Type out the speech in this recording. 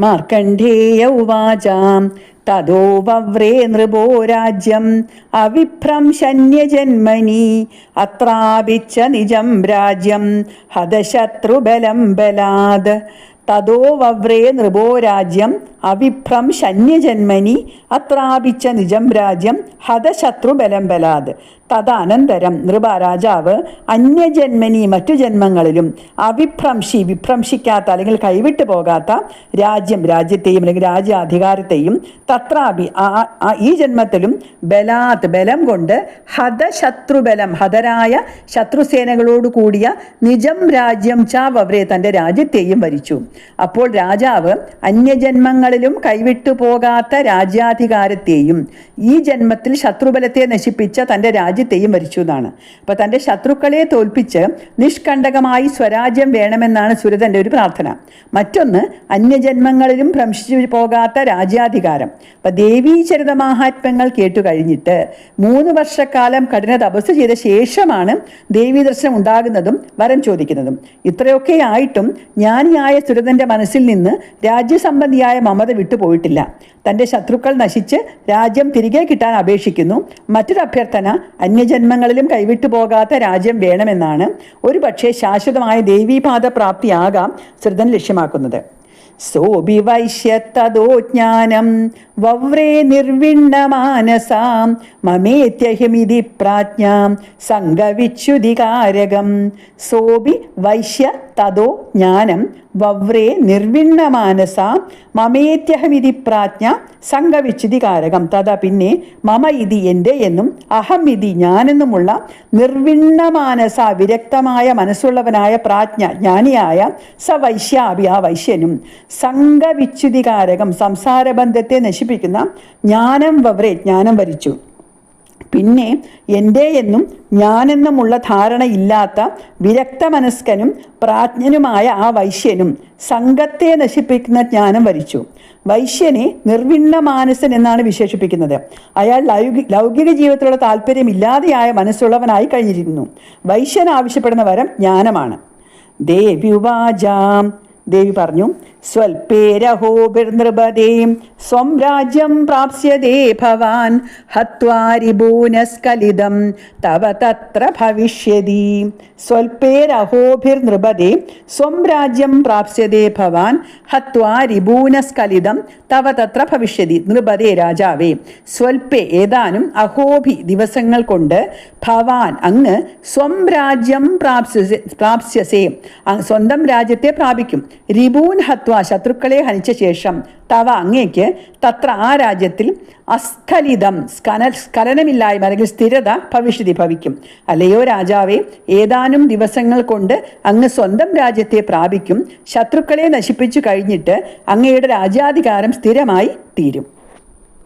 മാർക്കണ്ഡേയ ഉവാചാം. തതോ വവ്രേ നൃപോ രാജ്യം. അവിഭ്രംശന്യജന്മനി അത്രാപിച്ച നിജം രാജ്യം. ഹതശത്രുബലം ബലാത് തതോ വവ്രേ നൃപോ രാജ്യം. അവിഭ്രം ശന്യജന്മനി. അത്രാപിച്ച നിജം രാജ്യം. ഹതശത്രുബലം ബലാത് തദനന്തരം. നൃപ രാജാവ് അന്യജന്മനി മറ്റു ജന്മങ്ങളിലും അവിഭ്രംശി വിഭ്രംശിക്കാത്ത അല്ലെങ്കിൽ കൈവിട്ടു പോകാത്ത രാജ്യം രാജ്യത്തെയും അല്ലെങ്കിൽ രാജ്യാധികാരത്തെയും തത്രാപി ഈ ജന്മത്തിലും ബലാത് ബലം കൊണ്ട് ഹതശത്രുബലം ഹതരായ ശത്രുസേനകളോട് കൂടിയ നിജം രാജ്യം ച വവ്രേ തന്റെ രാജ്യത്തെയും ഭരിച്ചു അപ്പോൾ രാജാവ് അന്യജന്മങ്ങളിലും കൈവിട്ടു പോകാത്ത രാജ്യാധികാരത്തെയും ഈ ജന്മത്തിൽ ശത്രുബലത്തെ നശിപ്പിച്ച തന്റെ രാജ്യത്തെയും ഭരിച്ചു എന്നാണ്. അപ്പോൾ തന്റെ ശത്രുക്കളെ തോൽപ്പിച്ച് നിഷ്കണ്ടകമായി സ്വരാജ്യം വേണമെന്നാണ് സുരതന്റെ ഒരു പ്രാർത്ഥന. മറ്റൊന്ന് അന്യജന്മങ്ങളിലും ഭ്രംശിച്ചു പോകാത്ത രാജ്യാധികാരം. അപ്പം ദേവീചരിത മാഹാത്മ്യങ്ങൾ കേട്ടു കഴിഞ്ഞിട്ട് മൂന്ന് വർഷക്കാലം കഠിന തപസ് ചെയ്ത ശേഷമാണ് ദേവീ ദർശനം ഉണ്ടാകുന്നതും വരം ചോദിക്കുന്നതും. ഇത്രയൊക്കെ ആയിട്ടും ജ്ഞാനിയായ സുരതന്റെ മനസ്സിൽ നിന്ന് രാജ്യസംബന്ധിയായ മമത വിട്ടുപോയിട്ടില്ല തന്റെ ശത്രുക്കൾ നശിച്ച് രാജ്യം തിരികെ കിട്ടാൻ അപേക്ഷിക്കുന്നു. മറ്റൊരു അഭ്യർത്ഥന അന്യജന്മങ്ങളിലും കൈവിട്ടു പോകാത്ത രാജ്യം വേണമെന്നാണ് ഒരുപക്ഷെ ശാശ്വതമായ ദേവീപാദ പ്രാപ്തിയാകാം ശ്രുതൻ ലക്ഷ്യമാക്കുന്നത്. സോബി വൈശ്യത്തതോ ജ്ഞാനം വവ്രേ നിർവിണ്ണമാനസാം മമേത്യഹിമിതി പ്രാജ്ഞാം സംഗവിച്യുതികാരകം. സോബി വൈശ്യ തതോ ജ്ഞാനം വവ്രേ നിർവിണ്ണമാനസാം മമേത്യഹമിതി പ്രാജ്ഞ സംഗവിച്യുതികാരകം തഥാ പിന്നെ മമ ഇതി എന്റെ എന്നും അഹം ഇതി ഞാനെന്നുമുള്ള നിർവിണ്ണമാനസ വിരക്തമായ മനസ്സുള്ളവനായ പ്രാജ്ഞ ജ്ഞാനിയായ സ വൈശ്യാഭി ആ വൈശ്യനും സംഘവിച്യുതികാരകം സംസാരബന്ധത്തെ നശിപ്പിക്കുന്ന ജ്ഞാനം വവ്രേ ജ്ഞാനം വരിച്ചു. പിന്നെ എന്റെ എന്നും ഞാനെന്നുമുള്ള ധാരണയില്ലാത്ത വിരക്തമനസ്കനും പ്രാജ്ഞനുമായ ആ വൈശ്യനും സംഘത്തെ നശിപ്പിക്കുന്ന ജ്ഞാനം വരിച്ചു. വൈശ്യനെ നിർവിണ്ണ മാനസൻ എന്നാണ് വിശേഷിപ്പിക്കുന്നത്. അയാൾ ലൗകി ലൗകിക ജീവിതത്തിലുള്ള താല്പര്യമില്ലാതെയായ മനസ്സുള്ളവനായി കഴിഞ്ഞിരുന്നു വൈശ്യൻ ആവശ്യപ്പെടുന്ന വരം ജ്ഞാനമാണ്. ദേവി ദേവ്യുവാചാം ദേവി പറഞ്ഞു സ്വൽപ്പേരഹോഭിർനൃപതേ സ്വം രാജ്യം പ്രാപ്സ്യതേ ഭവാൻ. ഹത്വാരിഭൂനസ്കലിതം തവ തത്ര ഭവിഷ്യതി. സ്വൽപ്പേരഹോഭിർനൃപതേ സ്വം രാജ്യം പ്രാപ്സ്യതേ ഭവാൻ. ഹത്വാരിഭൂനസ്കലിതം തവ തത്ര ഭവിഷ്യതി. നൃപതേ രാജാവേ. സ്വൽപ്പേ ഏതാനും അഹോഭി ദിവസങ്ങൾ കൊണ്ട് ഭവാൻ അങ്ങ് സ്വം രാജ്യം പ്രാപ്സ്യ പ്രാപ്സ്യസേ. സ്വന്തം രാജ്യത്തെ പ്രാപിക്കും. റിബൂൻ ഹത്വ ശത്രുക്കളെ ഹനിച്ച ശേഷം തവ അങ്ങേക്ക് തത്ര ആ രാജ്യത്തിൽ അസ്ഖലിതം സ്കന സ്ഖലനമില്ലായ്മ അല്ലെങ്കിൽ സ്ഥിരത ഭവിഷ്യതി ഭവിക്കും. അല്ലയോ രാജാവെ ഏതാനും ദിവസങ്ങൾ കൊണ്ട് അങ്ങ് സ്വന്തം രാജ്യത്തെ പ്രാപിക്കും. ശത്രുക്കളെ നശിപ്പിച്ചു കഴിഞ്ഞിട്ട് അങ്ങയുടെ രാജ്യാധികാരം സ്ഥിരമായി തീരും.